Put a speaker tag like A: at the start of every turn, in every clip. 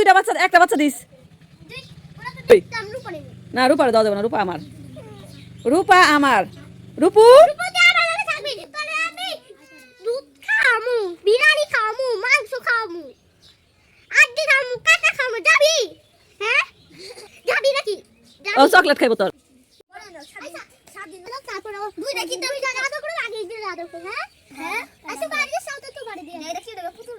A: দুইটা বাচ্চা একটা বাচ্চা দিস। না রূপার দাও দেবো না রূপা আমার। রূপা আমার। রূপু?
B: হ্যাঁ
A: ও চকলেট খাইবো তোর।
B: তারপর দুইটা কিন্তু আমি আদর করে আগে দিয়ে আদর করব হ্যাঁ হ্যাঁ আচ্ছা বাড়ি দিয়ে। তো বাড়ি দিয়ে এটা কি দেবে? পুতুল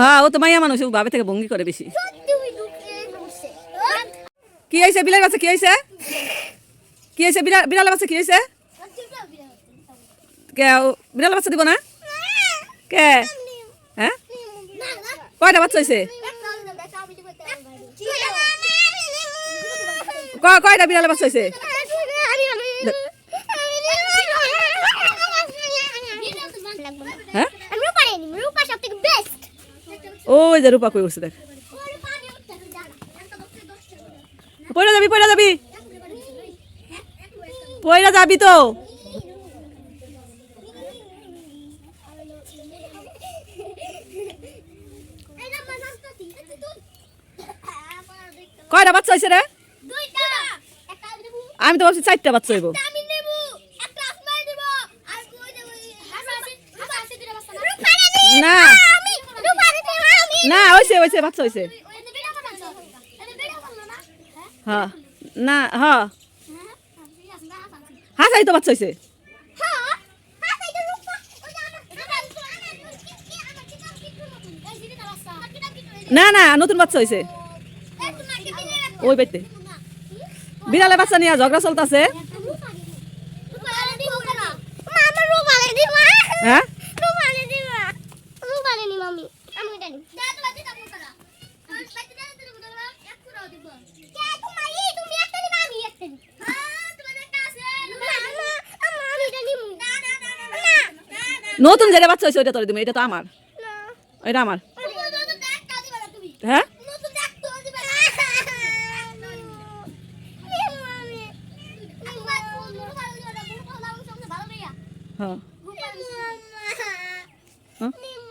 B: হ্যাঁ
A: ও তো মাইয়া মানুষ ও বাবে থেকে ভঙ্গি করে বেশি। কি হয়েছে? বিড়াল বাচ্চা কি হয়েছে? কি হয়েছে? বিড়াল বিড়াল বাচ্চা কি হয়েছে? কে? বিড়াল বাচ্চা দিব না? কে? হ্যাঁ? কয়টা বাচ্চা হয়েছে? কয়টা বিড়াল বাচ্চা হয়েছে? হ্যাঁ? ওই যে রূপা কই উঠছে দেখ। পয়লা যাবি পয়লা যাবি। পয়লা যাবি তো। কয়টা বাচ্চা হয়েছে রে? আমি তো ভাবছি চারটা বাচ্চা হইব
B: আমি নেব একটা আসমাই দেব আর কই দেব
A: না
B: আমি রূপারে দেব আমি
A: না হয়েছে হয়েছে বাচ্চা হয়েছে হ্যাঁ না হ্যাঁ
B: হ্যাঁ
A: তো বাচ্চা হয়েছে
B: হ্যাঁ হ্যাঁ
A: না না, নতুন বাচ্চা হয়েছে ওই বাইতে বিড়ালে বাচ্চা নিয়ে ঝগড়া চলতেছে। হ্যাঁ নতুন যেটা বাচ্চা হয়েছে ওইটা তোর তুমি এটা তো আমার। এটা আমার। হ্যাঁ? হ্যাঁ। হ্যাঁ।